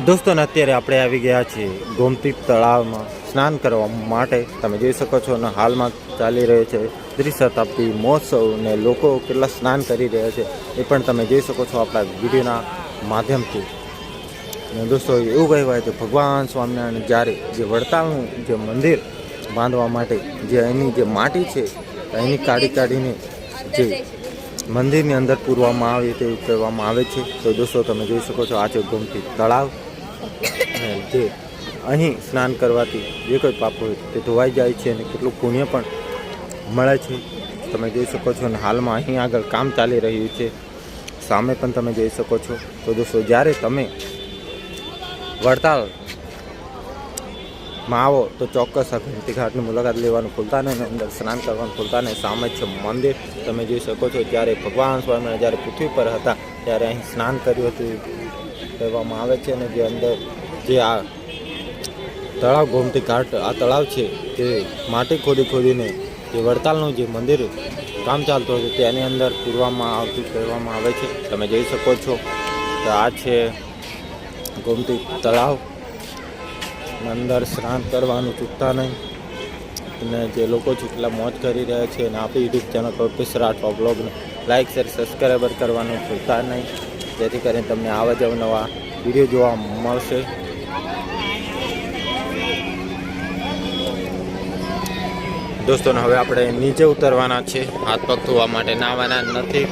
દોસ્તો અત્યારે આપણે આવી ગયા છીએ ગોમતી તળાવમાં. સ્નાન કરવા માટે. તમે જોઈ શકો છો અને હાલમાં ચાલી રહ્યો છે ત્રિશતાબ્દી મહોત્સવ, ને લોકો કેટલા સ્નાન કરી રહ્યા છે એ પણ તમે જોઈ શકો છો આપણા વિડીયોના માધ્યમથી. ને દોસ્તો, એવું કહેવાય છે ભગવાન સ્વામિનારાયણ જ્યારે જે વડતાલનું જે મંદિર બાંધવા માટે, જે એની જે માટી છે, એની કાઢી કાઢીને જે મંદિરની અંદર પૂરવામાં આવે તેવું કહેવામાં આવે છે. તો દોસ્તો, તમે જોઈ શકો છો આ છે ગોમતી તળાવ. જે અહીં સ્નાન કરવાથી જે કોઈ પાપ હોય તે ધોવાઈ જાય છે અને કેટલું પુણ્ય પણ મળે છે. તમે જોઈ શકો છો અને હાલમાં અહીં આગળ કામ ચાલી રહ્યું છે. સામે પણ તમે જોઈ શકો છો. તો દોસ્તો, જ્યારે તમે વડતાલ માં આવો તો ચોક્કસ આ ઘંટી ઘાટની મુલાકાત લેવાનું ભૂલતા નહીં અંદર સ્નાન કરવાનું ભૂલતા નહીં. સામે છે મંદિર તમે જોઈ શકો છો, જ્યારે ભગવાન સ્વામિનારાયણ જ્યારે પૃથ્વી પર હતા, ત્યારે અહીં સ્નાન કર્યું હતું, કહેવામાં આવે છે. અને જે અંદર જે આ તળાવ ગોમતી ઘાટ, આ તળાવ છે, તે માટી ખોદી ખોદીને જે વડતાલનું જે મંદિર કામ ચાલતું હતું, તેની અંદર પૂરવામાં આવતું કહેવામાં આવે છે. તમે જોઈ શકો છો તો આ છે ગોમતી તળાવ. અંદર સ્નાન કરવાનું ચૂકતા નહીં. અને જે લોકો જેટલા મોજ કરી રહ્યા છે અને આપણી યુટ્યુબ ચેનલ પીસ રાઠવા બ્લોગને લાઇક શેર સબસ્ક્રાઈબર કરવાનું ભૂલતા નહીં. જેથી કરીને તમને આવા જ નવા વીડિયો જોવા મળશે. દોસ્તોને હવે આપણે નીચે ઉતરવાના છે. હાથ પગ ધોવા માટે નાવાના નથી.